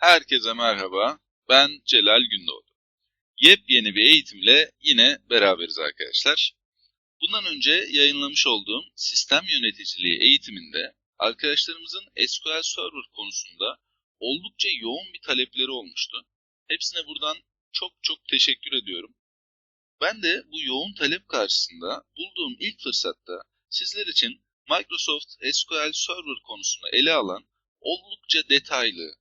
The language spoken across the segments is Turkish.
Herkese merhaba. Ben Celal Gündoğdu. Yepyeni bir eğitimle yine beraberiz arkadaşlar. Bundan önce yayınlamış olduğum sistem yöneticiliği eğitiminde arkadaşlarımızın SQL Server konusunda oldukça yoğun bir talepleri olmuştu. Hepsine buradan çok çok teşekkür ediyorum. Ben de bu yoğun talep karşısında bulduğum ilk fırsatta sizler için Microsoft SQL Server konusunu ele alan oldukça detaylı,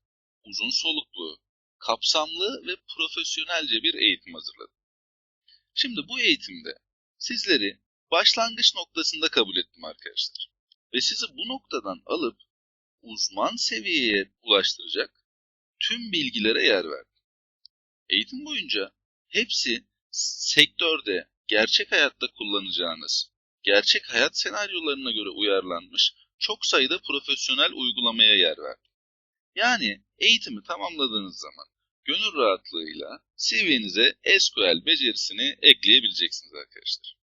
uzun soluklu, kapsamlı ve profesyonelce bir eğitim hazırladım. Şimdi bu eğitimde sizleri başlangıç noktasında kabul ettim arkadaşlar. Ve sizi bu noktadan alıp uzman seviyeye ulaştıracak tüm bilgilere yer verdim. Eğitim boyunca hepsi sektörde gerçek hayatta kullanacağınız, gerçek hayat senaryolarına göre uyarlanmış çok sayıda profesyonel uygulamaya yer verdim. Yani eğitimi tamamladığınız zaman gönül rahatlığıyla CV'nize SQL becerisini ekleyebileceksiniz arkadaşlar.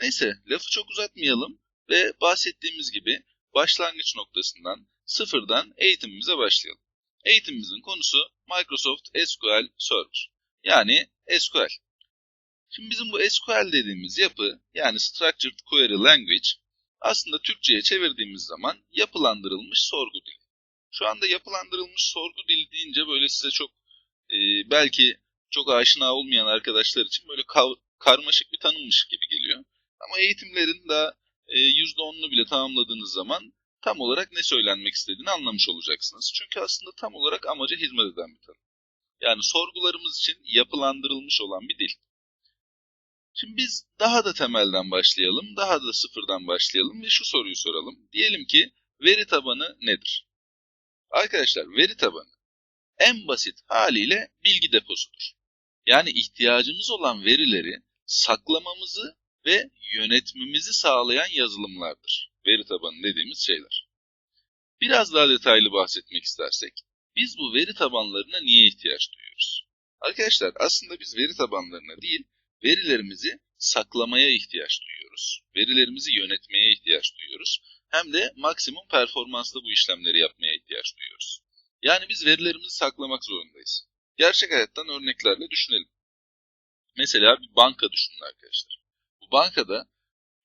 Neyse lafı çok uzatmayalım ve bahsettiğimiz gibi başlangıç noktasından sıfırdan eğitimimize başlayalım. Eğitimimizin konusu Microsoft SQL Server yani SQL. Şimdi bizim bu SQL dediğimiz yapı yani Structured Query Language aslında Türkçe'ye çevirdiğimiz zaman yapılandırılmış sorgu dili. Şu anda yapılandırılmış sorgu dili deyince böyle size çok e, belki çok aşina olmayan arkadaşlar için böyle kav- karmaşık bir tanımmış gibi geliyor. Ama eğitimlerin daha e, %10'unu bile tamamladığınız zaman tam olarak ne söylenmek istediğini anlamış olacaksınız. Çünkü aslında tam olarak amaca hizmet eden bir tanım. Yani sorgularımız için yapılandırılmış olan bir dil. Şimdi biz daha da temelden başlayalım, daha da sıfırdan başlayalım ve şu soruyu soralım. Diyelim ki veri tabanı nedir? Arkadaşlar veri tabanı en basit haliyle bilgi deposudur. Yani ihtiyacımız olan verileri saklamamızı ve yönetmemizi sağlayan yazılımlardır. Veri tabanı dediğimiz şeyler. Biraz daha detaylı bahsetmek istersek, biz bu veri tabanlarına niye ihtiyaç duyuyoruz? Arkadaşlar aslında biz veri tabanlarına değil, verilerimizi saklamaya ihtiyaç duyuyoruz. Verilerimizi yönetmeye ihtiyaç duyuyoruz. Hem de maksimum performansla bu işlemleri yapmaya ihtiyaç duyuyoruz. Yani biz verilerimizi saklamak zorundayız. Gerçek hayattan örneklerle düşünelim. Mesela bir banka düşünün arkadaşlar. Bu bankada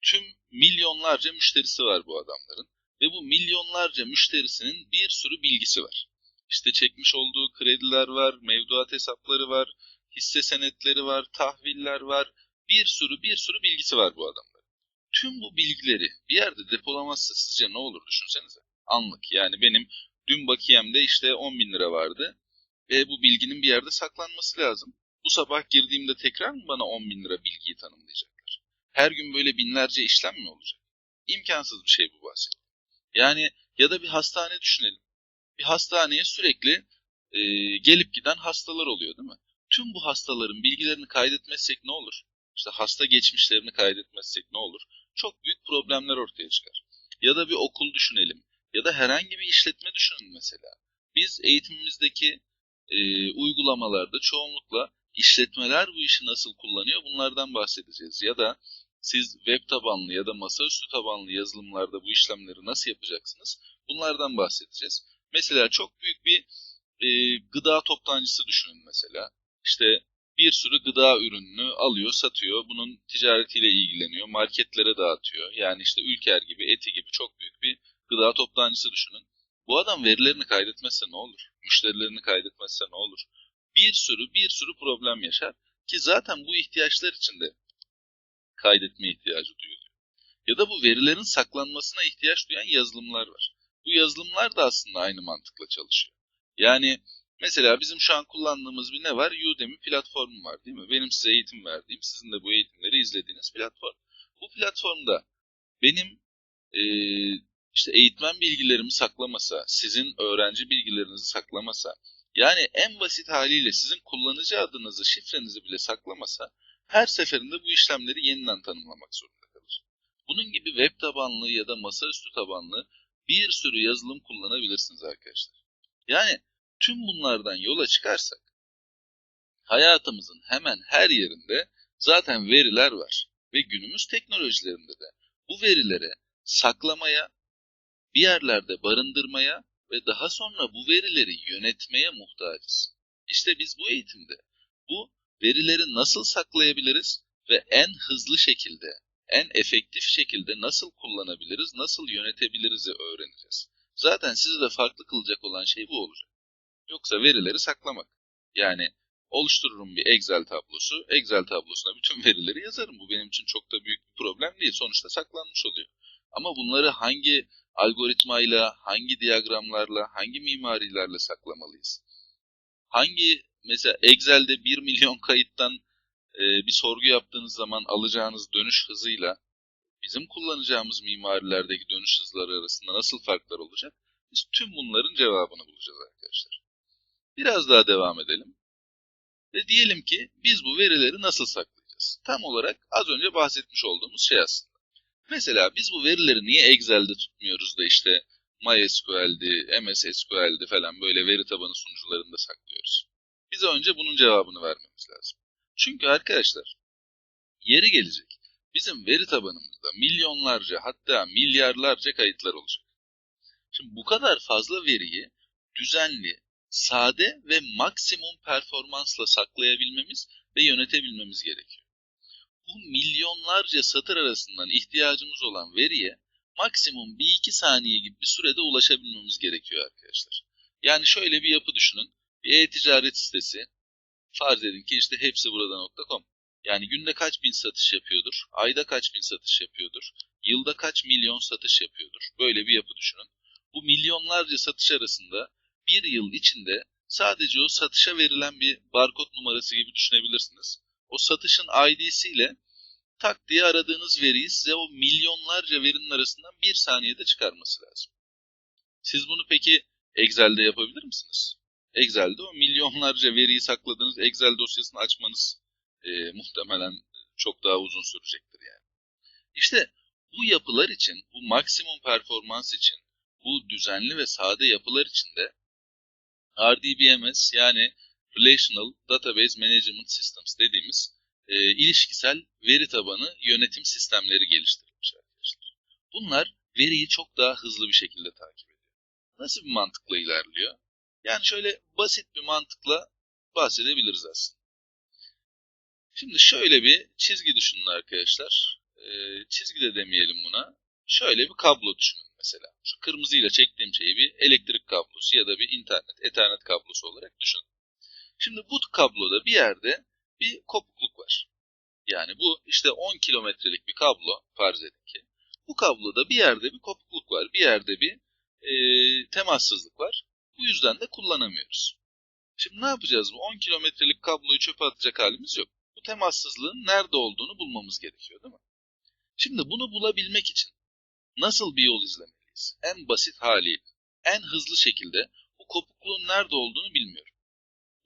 tüm milyonlarca müşterisi var bu adamların ve bu milyonlarca müşterisinin bir sürü bilgisi var. İşte çekmiş olduğu krediler var, mevduat hesapları var, hisse senetleri var, tahviller var, bir sürü bir sürü bilgisi var bu adamların. Tüm bu bilgileri bir yerde depolamazsa sizce ne olur düşünsenize. Anlık yani benim dün bakiyemde işte 10 bin lira vardı ve bu bilginin bir yerde saklanması lazım. Bu sabah girdiğimde tekrar mı bana 10 bin lira bilgiyi tanımlayacaklar? Her gün böyle binlerce işlem mi olacak? İmkansız bir şey bu bahsettiğim. Yani ya da bir hastane düşünelim. Bir hastaneye sürekli e, gelip giden hastalar oluyor değil mi? Tüm bu hastaların bilgilerini kaydetmezsek ne olur? İşte hasta geçmişlerini kaydetmezsek ne olur? Çok büyük problemler ortaya çıkar. Ya da bir okul düşünelim. Ya da herhangi bir işletme düşünün mesela. Biz eğitimimizdeki e, uygulamalarda çoğunlukla işletmeler bu işi nasıl kullanıyor bunlardan bahsedeceğiz. Ya da siz web tabanlı ya da masaüstü tabanlı yazılımlarda bu işlemleri nasıl yapacaksınız? Bunlardan bahsedeceğiz. Mesela çok büyük bir e, gıda toptancısı düşünün mesela. İşte bir sürü gıda ürününü alıyor, satıyor. Bunun ticaretiyle ilgileniyor, marketlere dağıtıyor. Yani işte Ülker gibi, Eti gibi çok büyük bir gıda toptancısı düşünün. Bu adam verilerini kaydetmezse ne olur? Müşterilerini kaydetmezse ne olur? Bir sürü bir sürü problem yaşar ki zaten bu ihtiyaçlar içinde kaydetme ihtiyacı duyuluyor. Ya da bu verilerin saklanmasına ihtiyaç duyan yazılımlar var. Bu yazılımlar da aslında aynı mantıkla çalışıyor. Yani mesela bizim şu an kullandığımız bir ne var? Udemy platformu var değil mi? Benim size eğitim verdiğim, sizin de bu eğitimleri izlediğiniz platform. Bu platformda benim e, işte eğitmen bilgilerimi saklamasa, sizin öğrenci bilgilerinizi saklamasa, yani en basit haliyle sizin kullanıcı adınızı, şifrenizi bile saklamasa, her seferinde bu işlemleri yeniden tanımlamak zorunda kalır. Bunun gibi web tabanlı ya da masaüstü tabanlı bir sürü yazılım kullanabilirsiniz arkadaşlar. Yani tüm bunlardan yola çıkarsak, hayatımızın hemen her yerinde zaten veriler var. Ve günümüz teknolojilerinde de bu verilere saklamaya, bir yerlerde barındırmaya ve daha sonra bu verileri yönetmeye muhtacız. İşte biz bu eğitimde bu verileri nasıl saklayabiliriz ve en hızlı şekilde, en efektif şekilde nasıl kullanabiliriz, nasıl yönetebiliriz'i öğreneceğiz. Zaten sizi de farklı kılacak olan şey bu olacak. Yoksa verileri saklamak. Yani oluştururum bir Excel tablosu, Excel tablosuna bütün verileri yazarım. Bu benim için çok da büyük bir problem değil. Sonuçta saklanmış oluyor. Ama bunları hangi algoritmayla, hangi diyagramlarla, hangi mimarilerle saklamalıyız? Hangi mesela Excel'de 1 milyon kayıttan e, bir sorgu yaptığınız zaman alacağınız dönüş hızıyla bizim kullanacağımız mimarilerdeki dönüş hızları arasında nasıl farklar olacak? Biz tüm bunların cevabını bulacağız arkadaşlar. Biraz daha devam edelim. Ve diyelim ki biz bu verileri nasıl saklayacağız? Tam olarak az önce bahsetmiş olduğumuz şey aslında. Mesela biz bu verileri niye Excel'de tutmuyoruz da işte MySQL'di, MS SQL'di falan böyle veri tabanı sunucularında saklıyoruz? Bize önce bunun cevabını vermemiz lazım. Çünkü arkadaşlar yeri gelecek. Bizim veri tabanımızda milyonlarca hatta milyarlarca kayıtlar olacak. Şimdi bu kadar fazla veriyi düzenli, sade ve maksimum performansla saklayabilmemiz ve yönetebilmemiz gerekiyor. Bu milyonlarca satır arasından ihtiyacımız olan veriye maksimum 1-2 saniye gibi bir sürede ulaşabilmemiz gerekiyor arkadaşlar. Yani şöyle bir yapı düşünün. Bir e-ticaret sitesi. Farz edin ki işte hepsi burada.com. Yani günde kaç bin satış yapıyordur? Ayda kaç bin satış yapıyordur? Yılda kaç milyon satış yapıyordur? Böyle bir yapı düşünün. Bu milyonlarca satış arasında bir yıl içinde sadece o satışa verilen bir barkod numarası gibi düşünebilirsiniz. O satışın ID'siyle tak diye aradığınız veriyi size o milyonlarca verinin arasından bir saniyede çıkarması lazım. Siz bunu peki Excel'de yapabilir misiniz? Excel'de o milyonlarca veriyi sakladığınız Excel dosyasını açmanız e, muhtemelen çok daha uzun sürecektir yani. İşte bu yapılar için, bu maksimum performans için, bu düzenli ve sade yapılar için de RDBMS yani Relational Database Management Systems dediğimiz e, ilişkisel veri tabanı yönetim sistemleri geliştirilmiş arkadaşlar. Bunlar veriyi çok daha hızlı bir şekilde takip ediyor. Nasıl bir mantıkla ilerliyor? Yani şöyle basit bir mantıkla bahsedebiliriz aslında. Şimdi şöyle bir çizgi düşünün arkadaşlar. E, çizgi de demeyelim buna. Şöyle bir kablo düşünün mesela. Şu kırmızıyla çektiğim şeyi bir elektrik kablosu ya da bir internet, ethernet kablosu olarak düşünün. Şimdi bu kabloda bir yerde bir kopukluk var. Yani bu işte 10 kilometrelik bir kablo farz edin ki. Bu kabloda bir yerde bir kopukluk var, bir yerde bir e, temassızlık var. Bu yüzden de kullanamıyoruz. Şimdi ne yapacağız bu 10 kilometrelik kabloyu çöpe atacak halimiz yok. Bu temassızlığın nerede olduğunu bulmamız gerekiyor değil mi? Şimdi bunu bulabilmek için nasıl bir yol izlemeliyiz? En basit haliyle, en hızlı şekilde bu kopukluğun nerede olduğunu bilmiyorum.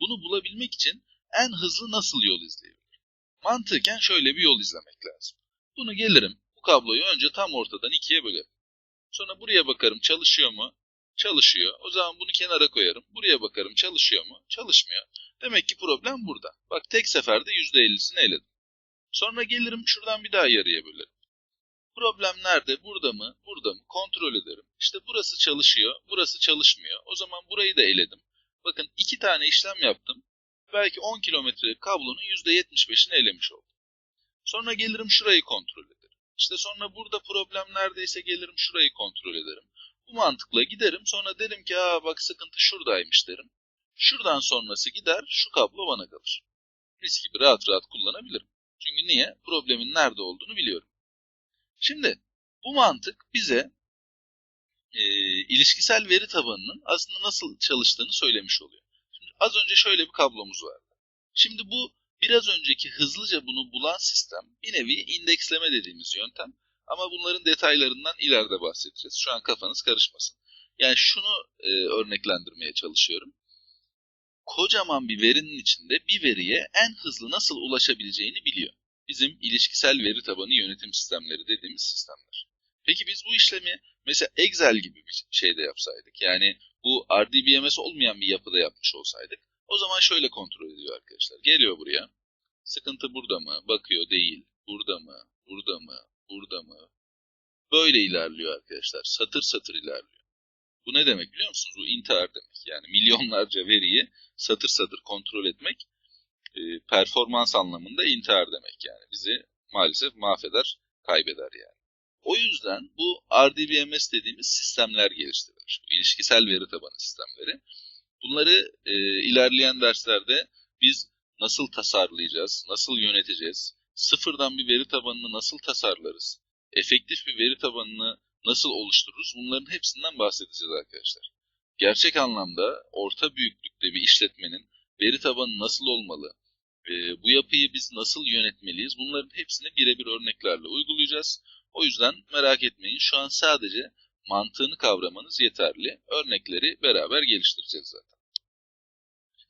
Bunu bulabilmek için en hızlı nasıl yol izleyebilirim? Mantıken şöyle bir yol izlemek lazım. Bunu gelirim, bu kabloyu önce tam ortadan ikiye bölerim. Sonra buraya bakarım çalışıyor mu? Çalışıyor. O zaman bunu kenara koyarım. Buraya bakarım çalışıyor mu? Çalışmıyor. Demek ki problem burada. Bak tek seferde %50'sini eledim. Sonra gelirim şuradan bir daha yarıya bölerim. Problem nerede? Burada mı? Burada mı? Kontrol ederim. İşte burası çalışıyor, burası çalışmıyor. O zaman burayı da eledim. Bakın iki tane işlem yaptım. Belki 10 kilometrelik kablonun %75'ini elemiş oldum. Sonra gelirim şurayı kontrol ederim. İşte sonra burada problem neredeyse gelirim şurayı kontrol ederim. Bu mantıkla giderim sonra derim ki aa bak sıkıntı şuradaymış derim. Şuradan sonrası gider şu kablo bana kalır. Risk gibi rahat rahat kullanabilirim. Çünkü niye? Problemin nerede olduğunu biliyorum. Şimdi bu mantık bize e, ilişkisel veri tabanının aslında nasıl çalıştığını söylemiş oluyor. Şimdi az önce şöyle bir kablomuz vardı. Şimdi bu biraz önceki hızlıca bunu bulan sistem bir nevi indeksleme dediğimiz yöntem. Ama bunların detaylarından ileride bahsedeceğiz. Şu an kafanız karışmasın. Yani şunu e, örneklendirmeye çalışıyorum. Kocaman bir verinin içinde bir veriye en hızlı nasıl ulaşabileceğini biliyor bizim ilişkisel veri tabanı yönetim sistemleri dediğimiz sistemler. Peki biz bu işlemi mesela Excel gibi bir şeyde yapsaydık, yani bu RDBMS olmayan bir yapıda yapmış olsaydık, o zaman şöyle kontrol ediyor arkadaşlar. Geliyor buraya, sıkıntı burada mı, bakıyor değil, burada mı, burada mı, burada mı? Böyle ilerliyor arkadaşlar, satır satır ilerliyor. Bu ne demek biliyor musunuz? Bu intihar demek. Yani milyonlarca veriyi satır satır kontrol etmek e, performans anlamında intihar demek yani. Bizi maalesef mahveder, kaybeder yani. O yüzden bu RDBMS dediğimiz sistemler geliştirilir. İlişkisel veri tabanı sistemleri. Bunları e, ilerleyen derslerde biz nasıl tasarlayacağız, nasıl yöneteceğiz, sıfırdan bir veri tabanını nasıl tasarlarız, efektif bir veri tabanını nasıl oluştururuz bunların hepsinden bahsedeceğiz arkadaşlar. Gerçek anlamda orta büyüklükte bir işletmenin veri tabanı nasıl olmalı, e, bu yapıyı biz nasıl yönetmeliyiz bunların hepsini birebir örneklerle uygulayacağız. O yüzden merak etmeyin şu an sadece mantığını kavramanız yeterli. Örnekleri beraber geliştireceğiz zaten.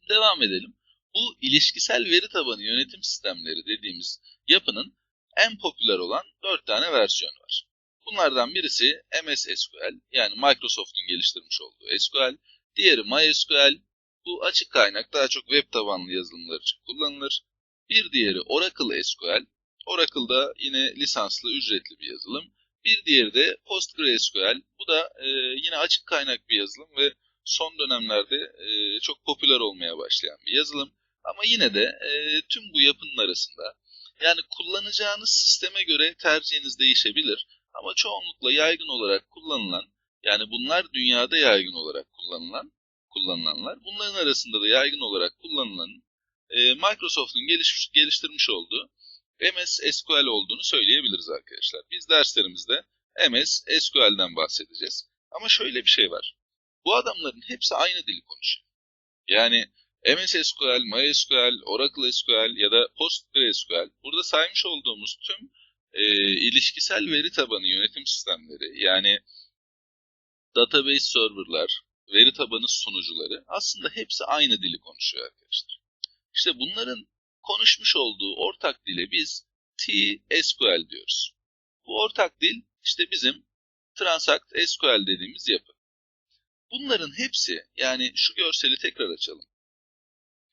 Devam edelim. Bu ilişkisel veri tabanı yönetim sistemleri dediğimiz yapının en popüler olan 4 tane versiyonu var. Bunlardan birisi MS SQL yani Microsoft'un geliştirmiş olduğu SQL. Diğeri MySQL. Bu açık kaynak daha çok web tabanlı yazılımlar için kullanılır. Bir diğeri Oracle SQL. Oracle'da yine lisanslı ücretli bir yazılım. Bir diğeri de PostgreSQL. Bu da e, yine açık kaynak bir yazılım ve son dönemlerde e, çok popüler olmaya başlayan bir yazılım. Ama yine de e, tüm bu yapının arasında yani kullanacağınız sisteme göre tercihiniz değişebilir. Ama çoğunlukla yaygın olarak kullanılan yani bunlar dünyada yaygın olarak kullanılan kullanılanlar. Bunların arasında da yaygın olarak kullanılan e, Microsoft'un geliş, geliştirmiş olduğu MS SQL olduğunu söyleyebiliriz arkadaşlar. Biz derslerimizde MS SQL'den bahsedeceğiz. Ama şöyle bir şey var. Bu adamların hepsi aynı dili konuşuyor. Yani MS SQL, MySQL, Oracle SQL ya da PostgreSQL burada saymış olduğumuz tüm e, ilişkisel veri tabanı yönetim sistemleri yani database serverlar, veri tabanı sunucuları aslında hepsi aynı dili konuşuyor arkadaşlar. İşte bunların konuşmuş olduğu ortak dile biz T-SQL diyoruz. Bu ortak dil işte bizim Transact SQL dediğimiz yapı. Bunların hepsi yani şu görseli tekrar açalım.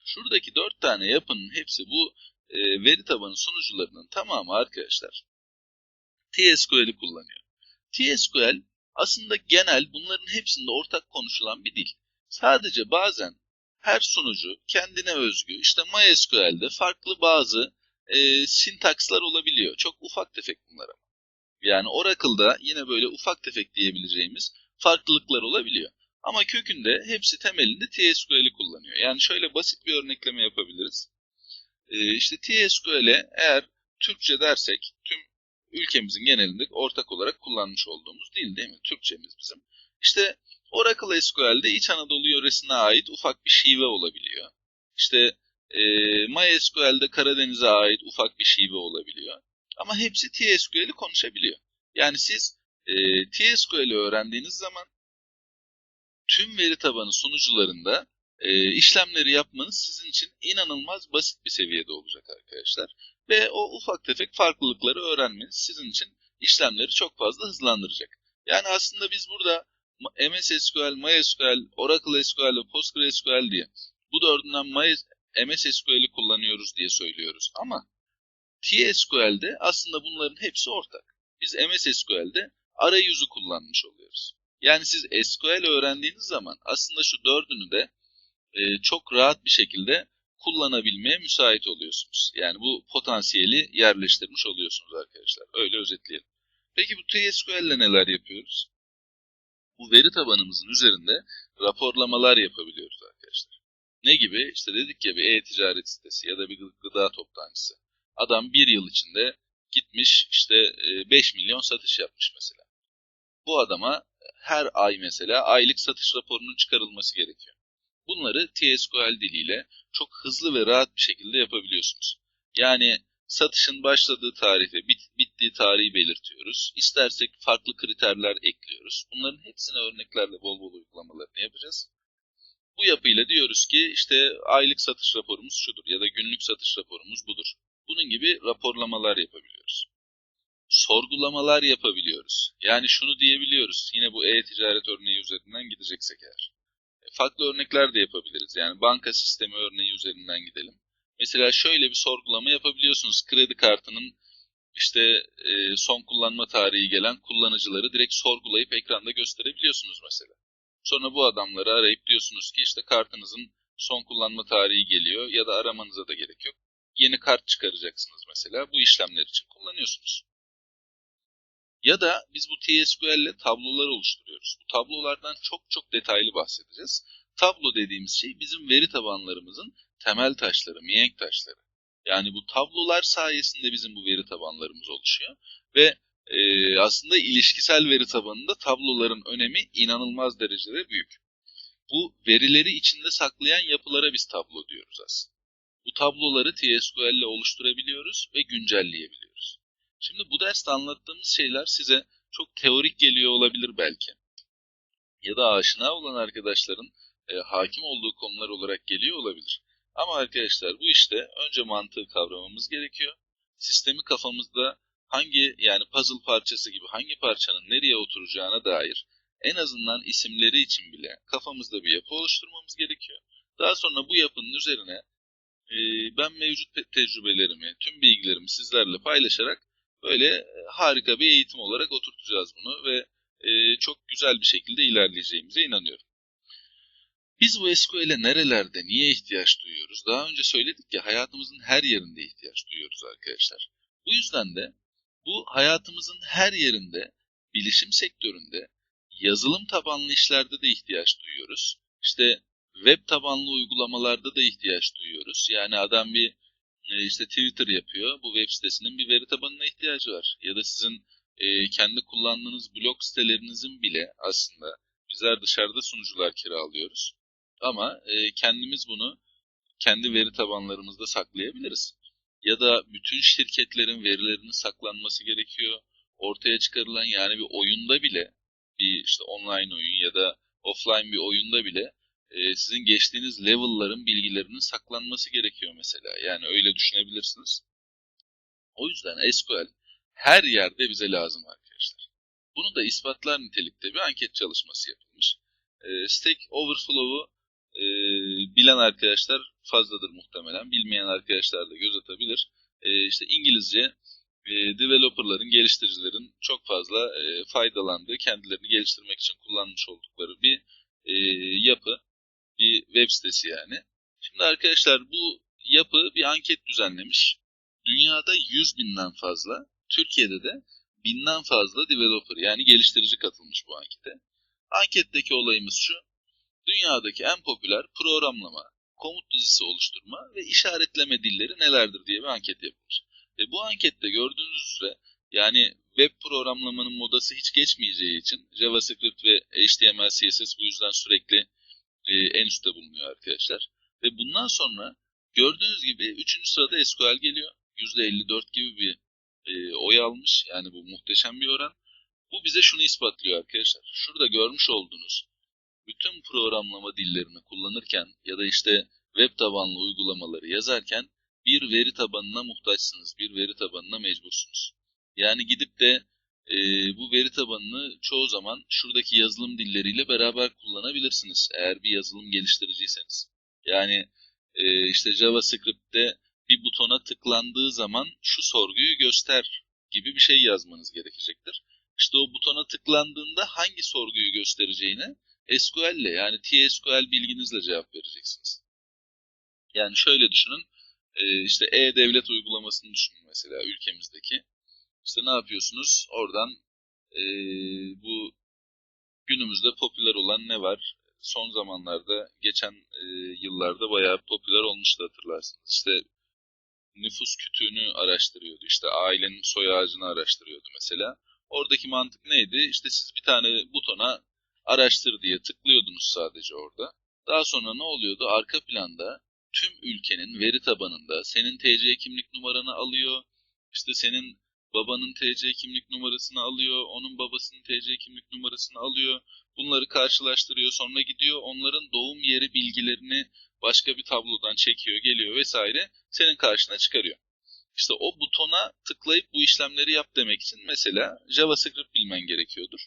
Şuradaki dört tane yapının hepsi bu e, veri tabanı sunucularının tamamı arkadaşlar TSQL'i kullanıyor. TSQL aslında genel bunların hepsinde ortak konuşulan bir dil. Sadece bazen her sunucu kendine özgü işte MySQL'de farklı bazı e, sintakslar olabiliyor. Çok ufak tefek bunlar ama. Yani Oracle'da yine böyle ufak tefek diyebileceğimiz farklılıklar olabiliyor. Ama kökünde hepsi temelinde TSQL'i kullanıyor. Yani şöyle basit bir örnekleme yapabiliriz. Ee, işte TSQL'e eğer Türkçe dersek tüm ülkemizin genelinde ortak olarak kullanmış olduğumuz dil değil mi? Türkçemiz bizim. İşte Oracle SQL'de İç Anadolu yöresine ait ufak bir şive olabiliyor. İşte e, MySQL'de Karadeniz'e ait ufak bir şive olabiliyor. Ama hepsi TSQL'i konuşabiliyor. Yani siz e, TSQL'i öğrendiğiniz zaman tüm veri tabanı sunucularında e, işlemleri yapmanız sizin için inanılmaz basit bir seviyede olacak arkadaşlar. Ve o ufak tefek farklılıkları öğrenmeniz sizin için işlemleri çok fazla hızlandıracak. Yani aslında biz burada MS SQL, MySQL, Oracle SQL ve PostgreSQL diye bu dördünden MS SQL'i kullanıyoruz diye söylüyoruz. Ama TSQL'de aslında bunların hepsi ortak. Biz MS SQL'de arayüzü kullanmış oluyoruz. Yani siz SQL öğrendiğiniz zaman aslında şu dördünü de e, çok rahat bir şekilde kullanabilmeye müsait oluyorsunuz. Yani bu potansiyeli yerleştirmiş oluyorsunuz arkadaşlar. Öyle özetleyelim. Peki bu TSQL ile neler yapıyoruz? Bu veri tabanımızın üzerinde raporlamalar yapabiliyoruz arkadaşlar. Ne gibi? İşte dedik ya bir e-ticaret sitesi ya da bir gıda toptancısı. Adam bir yıl içinde gitmiş işte 5 e, milyon satış yapmış mesela. Bu adama her ay mesela aylık satış raporunun çıkarılması gerekiyor. Bunları TSQL diliyle çok hızlı ve rahat bir şekilde yapabiliyorsunuz. Yani satışın başladığı tarihe, bit, bittiği tarihi belirtiyoruz. İstersek farklı kriterler ekliyoruz. Bunların hepsine örneklerle bol bol uygulamalarını yapacağız. Bu yapıyla diyoruz ki işte aylık satış raporumuz şudur ya da günlük satış raporumuz budur. Bunun gibi raporlamalar yapabiliyoruz sorgulamalar yapabiliyoruz. Yani şunu diyebiliyoruz. Yine bu e-ticaret örneği üzerinden gideceksek eğer. E, farklı örnekler de yapabiliriz. Yani banka sistemi örneği üzerinden gidelim. Mesela şöyle bir sorgulama yapabiliyorsunuz. Kredi kartının işte e, son kullanma tarihi gelen kullanıcıları direkt sorgulayıp ekranda gösterebiliyorsunuz mesela. Sonra bu adamları arayıp diyorsunuz ki işte kartınızın son kullanma tarihi geliyor ya da aramanıza da gerek yok. Yeni kart çıkaracaksınız mesela. Bu işlemler için kullanıyorsunuz. Ya da biz bu TSQL ile tablolar oluşturuyoruz. Bu tablolardan çok çok detaylı bahsedeceğiz. Tablo dediğimiz şey bizim veri tabanlarımızın temel taşları, mihenk taşları. Yani bu tablolar sayesinde bizim bu veri tabanlarımız oluşuyor. Ve e, aslında ilişkisel veri tabanında tabloların önemi inanılmaz derecede büyük. Bu verileri içinde saklayan yapılara biz tablo diyoruz aslında. Bu tabloları TSQL ile oluşturabiliyoruz ve güncelleyebiliyoruz. Şimdi bu derste anlattığımız şeyler size çok teorik geliyor olabilir belki. Ya da aşina olan arkadaşların e, hakim olduğu konular olarak geliyor olabilir. Ama arkadaşlar bu işte önce mantığı kavramamız gerekiyor. Sistemi kafamızda hangi yani puzzle parçası gibi hangi parçanın nereye oturacağına dair en azından isimleri için bile kafamızda bir yapı oluşturmamız gerekiyor. Daha sonra bu yapının üzerine e, ben mevcut tecrübelerimi, tüm bilgilerimi sizlerle paylaşarak böyle e, harika bir eğitim olarak oturtacağız bunu ve e, çok güzel bir şekilde ilerleyeceğimize inanıyorum. Biz bu SQL'e nerelerde, niye ihtiyaç duyuyoruz? Daha önce söyledik ki hayatımızın her yerinde ihtiyaç duyuyoruz arkadaşlar. Bu yüzden de bu hayatımızın her yerinde, bilişim sektöründe, yazılım tabanlı işlerde de ihtiyaç duyuyoruz. İşte web tabanlı uygulamalarda da ihtiyaç duyuyoruz. Yani adam bir e, işte Twitter yapıyor. Bu web sitesinin bir veri tabanına ihtiyacı var. Ya da sizin e, kendi kullandığınız blog sitelerinizin bile aslında bizler dışarıda sunucular kiralıyoruz. Ama e, kendimiz bunu kendi veri tabanlarımızda saklayabiliriz. Ya da bütün şirketlerin verilerinin saklanması gerekiyor. Ortaya çıkarılan yani bir oyunda bile bir işte online oyun ya da offline bir oyunda bile e, sizin geçtiğiniz level'ların bilgilerinin saklanması gerekiyor mesela. Yani öyle düşünebilirsiniz. O yüzden SQL her yerde bize lazım arkadaşlar. Bunu da ispatlar nitelikte bir anket çalışması yapılmış. E, Stack Overflow'u e, bilen arkadaşlar fazladır muhtemelen. Bilmeyen arkadaşlar da göz atabilir. E, işte İngilizce e, developerların, geliştiricilerin çok fazla e, faydalandığı, kendilerini geliştirmek için kullanmış oldukları bir e, yapı, bir web sitesi yani. Şimdi arkadaşlar bu yapı bir anket düzenlemiş. Dünyada 100 binden fazla, Türkiye'de de binden fazla developer yani geliştirici katılmış bu ankete. Anketteki olayımız şu, dünyadaki en popüler programlama, komut dizisi oluşturma ve işaretleme dilleri nelerdir diye bir anket yapılmış. Ve bu ankette gördüğünüz üzere yani web programlamanın modası hiç geçmeyeceği için JavaScript ve HTML, CSS bu yüzden sürekli e, en üstte bulunuyor arkadaşlar. Ve bundan sonra gördüğünüz gibi 3. sırada SQL geliyor. %54 gibi bir e, oy almış. Yani bu muhteşem bir oran. Bu bize şunu ispatlıyor arkadaşlar. Şurada görmüş olduğunuz bütün programlama dillerini kullanırken ya da işte web tabanlı uygulamaları yazarken bir veri tabanına muhtaçsınız, bir veri tabanına mecbursunuz. Yani gidip de e, bu veri tabanını çoğu zaman şuradaki yazılım dilleriyle beraber kullanabilirsiniz eğer bir yazılım geliştiriciyseniz. Yani e, işte JavaScript'te bir butona tıklandığı zaman şu sorguyu göster gibi bir şey yazmanız gerekecektir. İşte o butona tıklandığında hangi sorguyu göstereceğine SQL ile yani TSQL bilginizle cevap vereceksiniz. Yani şöyle düşünün, e, işte e-devlet uygulamasını düşünün mesela ülkemizdeki. İşte ne yapıyorsunuz? Oradan e, bu günümüzde popüler olan ne var? Son zamanlarda, geçen e, yıllarda bayağı popüler olmuştu hatırlarsınız. İşte nüfus kütüğünü araştırıyordu. İşte ailenin soy ağacını araştırıyordu mesela. Oradaki mantık neydi? İşte siz bir tane butona araştır diye tıklıyordunuz sadece orada. Daha sonra ne oluyordu? Arka planda tüm ülkenin veri tabanında senin TC kimlik numaranı alıyor. İşte senin babanın TC kimlik numarasını alıyor, onun babasının TC kimlik numarasını alıyor. Bunları karşılaştırıyor, sonra gidiyor onların doğum yeri bilgilerini başka bir tablodan çekiyor, geliyor vesaire senin karşına çıkarıyor. İşte o butona tıklayıp bu işlemleri yap demek için mesela JavaScript bilmen gerekiyordur.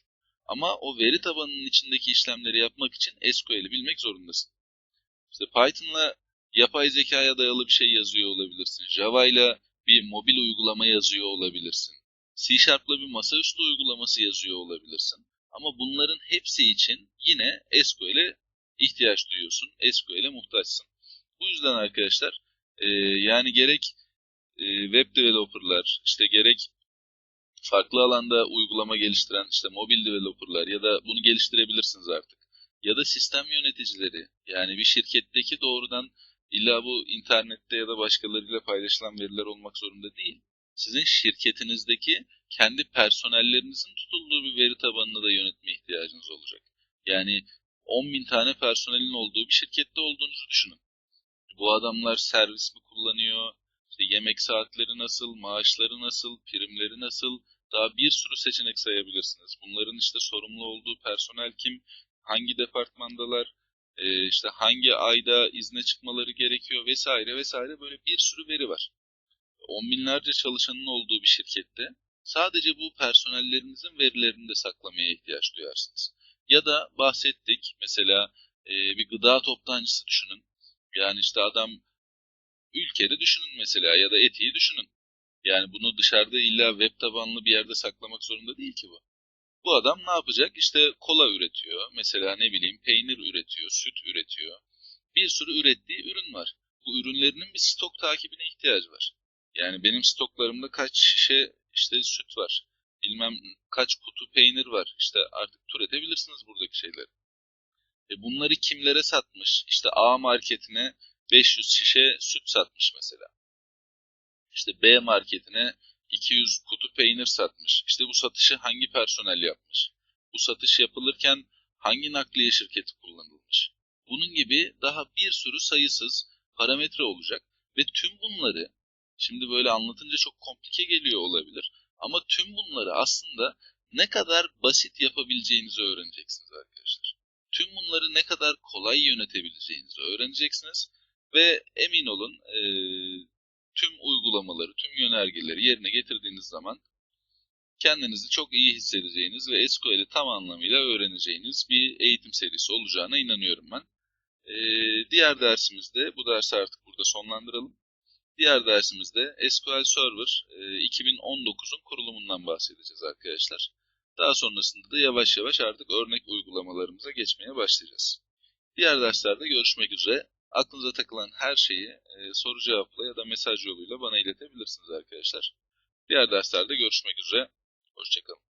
Ama o veri tabanının içindeki işlemleri yapmak için SQL'i bilmek zorundasın. İşte Python'la yapay zekaya dayalı bir şey yazıyor olabilirsin. Java ile bir mobil uygulama yazıyor olabilirsin. C Sharp'la bir masaüstü uygulaması yazıyor olabilirsin. Ama bunların hepsi için yine SQL'e ihtiyaç duyuyorsun. SQL'e muhtaçsın. Bu yüzden arkadaşlar e, yani gerek e, web developerlar, işte gerek farklı alanda uygulama geliştiren işte mobil developerlar ya da bunu geliştirebilirsiniz artık. Ya da sistem yöneticileri yani bir şirketteki doğrudan illa bu internette ya da başkalarıyla paylaşılan veriler olmak zorunda değil. Sizin şirketinizdeki kendi personellerinizin tutulduğu bir veri tabanını da yönetme ihtiyacınız olacak. Yani 10 bin tane personelin olduğu bir şirkette olduğunuzu düşünün. Bu adamlar servis mi kullanıyor, yemek saatleri nasıl, maaşları nasıl, primleri nasıl, daha bir sürü seçenek sayabilirsiniz. Bunların işte sorumlu olduğu personel kim, hangi departmandalar, e, işte hangi ayda izne çıkmaları gerekiyor vesaire vesaire böyle bir sürü veri var. On binlerce çalışanın olduğu bir şirkette sadece bu personellerinizin verilerini de saklamaya ihtiyaç duyarsınız. Ya da bahsettik mesela e, bir gıda toptancısı düşünün. Yani işte adam ülkede düşünün mesela ya da etiği düşünün. Yani bunu dışarıda illa web tabanlı bir yerde saklamak zorunda değil ki bu. Bu adam ne yapacak? İşte kola üretiyor. Mesela ne bileyim peynir üretiyor, süt üretiyor. Bir sürü ürettiği ürün var. Bu ürünlerinin bir stok takibine ihtiyacı var. Yani benim stoklarımda kaç şişe işte süt var. Bilmem kaç kutu peynir var. İşte artık türetebilirsiniz buradaki şeyleri. E bunları kimlere satmış? İşte A marketine 500 şişe süt satmış mesela. İşte B marketine 200 kutu peynir satmış. İşte bu satışı hangi personel yapmış? Bu satış yapılırken hangi nakliye şirketi kullanılmış? Bunun gibi daha bir sürü sayısız parametre olacak ve tüm bunları şimdi böyle anlatınca çok komplike geliyor olabilir ama tüm bunları aslında ne kadar basit yapabileceğinizi öğreneceksiniz arkadaşlar. Tüm bunları ne kadar kolay yönetebileceğinizi öğreneceksiniz ve emin olun e, tüm uygulamaları, tüm yönergeleri yerine getirdiğiniz zaman kendinizi çok iyi hissedeceğiniz ve SQL'i tam anlamıyla öğreneceğiniz bir eğitim serisi olacağına inanıyorum ben. Ee, diğer dersimizde, bu dersi artık burada sonlandıralım. Diğer dersimizde SQL Server e, 2019'un kurulumundan bahsedeceğiz arkadaşlar. Daha sonrasında da yavaş yavaş artık örnek uygulamalarımıza geçmeye başlayacağız. Diğer derslerde görüşmek üzere. Aklınıza takılan her şeyi e, soru cevapla ya da mesaj yoluyla bana iletebilirsiniz arkadaşlar. Diğer derslerde görüşmek üzere. Hoşçakalın.